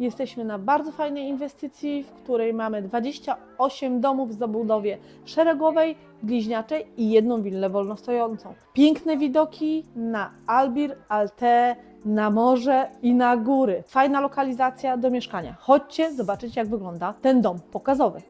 jesteśmy na bardzo fajnej inwestycji, w której mamy 28 domów w zabudowie szeregowej, bliźniaczej i jedną willę wolnostojącą. Piękne widoki na Albir, Alte, na morze i na góry. Fajna lokalizacja do mieszkania. Chodźcie zobaczyć, jak wygląda ten dom pokazowy.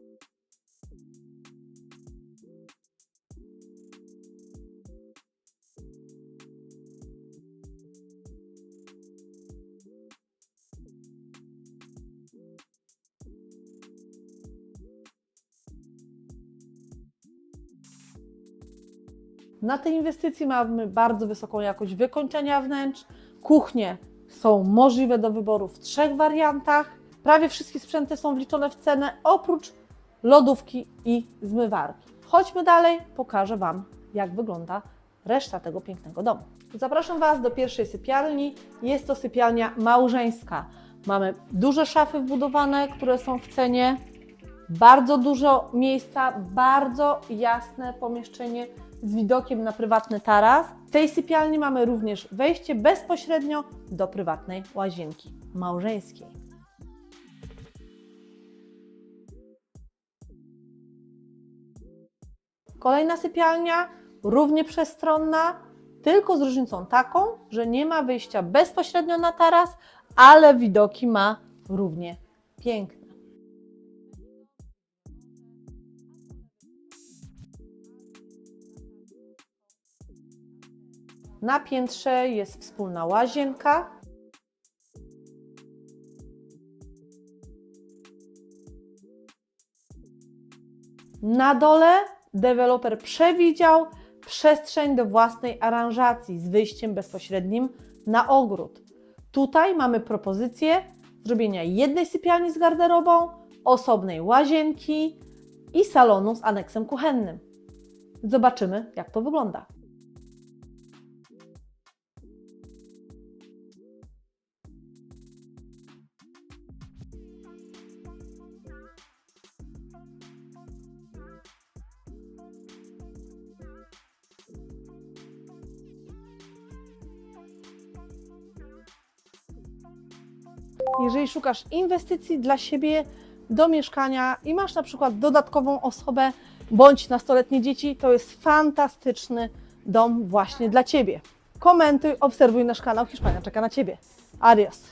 Na tej inwestycji mamy bardzo wysoką jakość wykończenia wnętrz. Kuchnie są możliwe do wyboru w trzech wariantach. Prawie wszystkie sprzęty są wliczone w cenę, oprócz lodówki i zmywarki. Chodźmy dalej, pokażę Wam, jak wygląda reszta tego pięknego domu. Zapraszam Was do pierwszej sypialni. Jest to sypialnia małżeńska. Mamy duże szafy wbudowane, które są w cenie. Bardzo dużo miejsca, bardzo jasne pomieszczenie z widokiem na prywatny taras. W tej sypialni mamy również wejście bezpośrednio do prywatnej łazienki małżeńskiej. Kolejna sypialnia, równie przestronna, tylko z różnicą taką, że nie ma wyjścia bezpośrednio na taras, ale widoki ma równie piękne. Na piętrze jest wspólna łazienka. Na dole deweloper przewidział przestrzeń do własnej aranżacji z wyjściem bezpośrednim na ogród. Tutaj mamy propozycję zrobienia jednej sypialni z garderobą, osobnej łazienki i salonu z aneksem kuchennym. Zobaczymy, jak to wygląda. Jeżeli szukasz inwestycji dla siebie do mieszkania i masz na przykład dodatkową osobę bądź nastoletnie dzieci, to jest fantastyczny dom właśnie dla Ciebie. Komentuj, obserwuj nasz kanał. Hiszpania czeka na Ciebie. Adios.